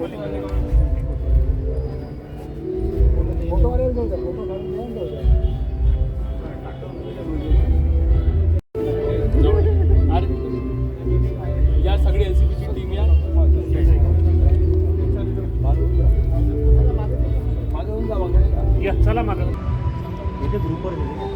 या सगळी L C बीची टीम या. या चला मागं. इथे ग्रुपवर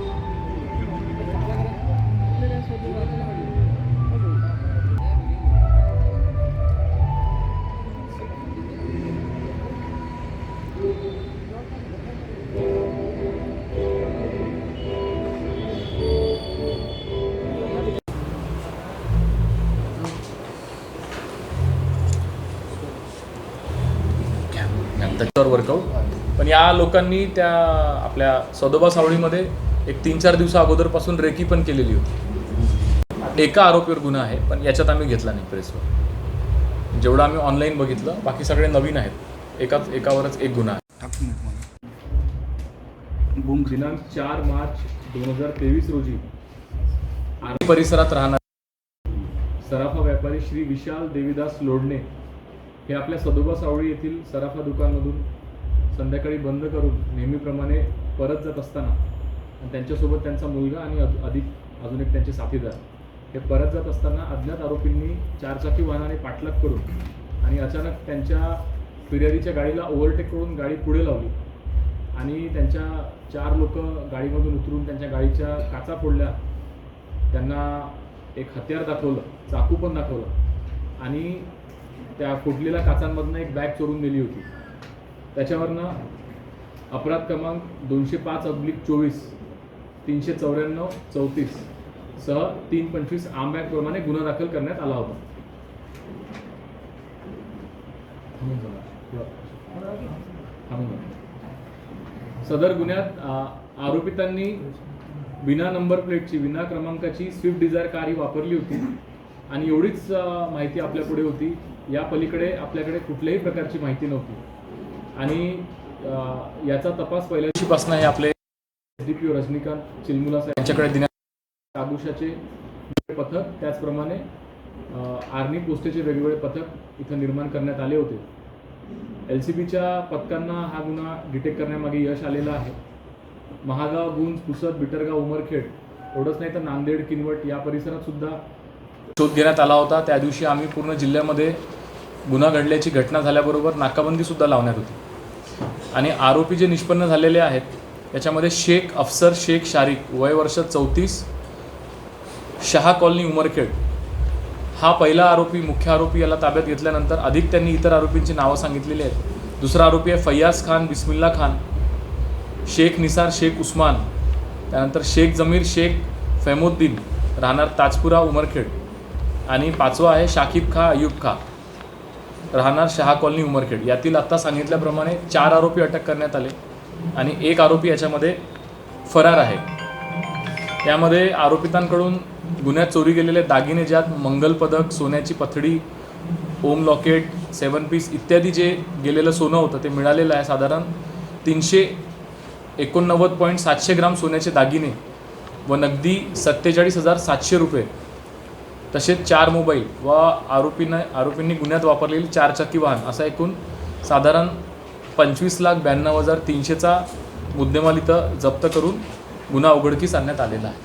त्याच्यावर वर्कआउट पण या लोकांनी त्या आपल्या सदोबा सावळीमध्ये एक तीन चार दिवसा अगोदरपासून रेकी पण केलेली होती. एका आरोपीवर गुन्हा आहे पण याच्यात आम्ही घेतला नाही प्रेसवर जेवढं आम्ही ऑनलाईन बघितलं बाकी सगळे नवीन आहेत. एकाच एकावरच एक गुन्हा आहे. दिनांक चार मार्च दोन हजार तेवीस रोजी आर्मी परिसरात राहणार सराफा व्यापारी श्री विशाल देवीदास लोडणे हे आपल्या सदोबा सावळी येथील सराफा दुकानमधून संध्याकाळी बंद करून नेहमीप्रमाणे परत जात असताना आणि त्यांच्यासोबत त्यांचा मुलगा आणि अधिक अजून एक त्यांचे साथीदार हे परत जात असताना अज्ञात आरोपींनी चारचाकी वाहनाने पाठलाग करून आणि अचानक त्यांच्या फिर्यादीच्या गाडीला ओव्हरटेक करून गाडी पुढे लावली आणि त्यांच्या चार लोक गाडीमधून उतरून त्यांच्या गाडीच्या काचा फोडल्या. त्यांना एक हत्यार दाखवलं चाकू पण दाखवलं आणि त्या फुटलेल्या काचांमधनं एक बॅग चोरून नेली होती. त्याच्यावरनं अपराध क्रमांक दोनशे पाच अब्लिक चोवीस तीनशे चौऱ्याण्णव चौतीस सह तीन पंचवीस आंब्याप्रमाणे गुन्हा दाखल करण्यात आला होता. सदर गुन्ह्यात आरोपितांनी विना नंबर प्लेटची विना क्रमांकाची स्विफ्ट डिझायर कार ही वापरली होती. आणि एवढीच माहिती आपल्या पुढे होती. या पलीकडे आपल्याकडे कुठल्याही प्रकारची माहिती नव्हती. आणि याचा तपास पहिल्या दिवशीपासून हे आपले डी पी रजनीकांत चिलमुला साहेब यांच्याकडे देण्यात पथक त्याचप्रमाणे आर्मी पोस्टेचे वेगवेगळे पथक इथं निर्माण करण्यात आले होते. एल सी बीच्या पथकांना हा गुन्हा डिटेक्ट करण्यामागे यश आलेलं आहे. महागाव गुंज पुसद बिटरगाव उमरखेड एवढंच नाही तर नांदेड किनवट या परिसरात सुद्धा शोध घेण्यात आला होता. त्या दिवशी आम्ही पूर्ण जिल्ह्यामध्ये गुन्हा घडल्याची घटना झाल्याबरोबर नाकाबंदीसुद्धा लावण्यात होती. आणि आरोपी जे निष्पन्न झालेले आहेत त्याच्यामध्ये शेख अफसर शेख शारिक वय वर्ष चौतीस शहा कॉलनी उमरखेड. हा पहिला आरोपी मुख्य आरोपी याला ताब्यात घेतल्यानंतर अधिक त्यांनी इतर आरोपींची नावं सांगितलेली आहेत. दुसरा आरोपी आहे फैयाज खान बिस्मिल्ला खान शेख निसार शेख उस्मान. त्यानंतर शेख जमीर शेख फैमुद्दीन राहणार ताजपुरा उमरखेड. आणि पाचवा आहे शाकिब खा अयूब खा. राहणार शहा कॉलनी उमरखेड. यातील आत्ता सांगितल्याप्रमाणे चार आरोपी अटक करण्यात आले आणि एक आरोपी याच्यामध्ये फरार आहे. यामध्ये आरोपितांकडून गुन्ह्यात चोरी गेलेले दागिने ज्यात मंगलपदक सोन्याची पथडी ओम लॉकेट सेवन पीस इत्यादी जे गेलेलं सोनं होतं ते मिळालेलं आहे साधारण तीनशे एकोणनव्वद पॉईंट सातशे ग्राम सोन्याचे दागिने व नगदी सत्तेचाळीस हजार सातशे रुपये. तसेच चार मोबाईल व आरोपीनं आरोपींनी गुन्ह्यात वापरलेली चारचाकी वाहन असा एकूण साधारण पंचवीस लाख ब्याण्णव हजार तीनशेचा मुद्देमाल इथं जप्त करून गुन्हा उघडकीस आणण्यात आलेला आहे.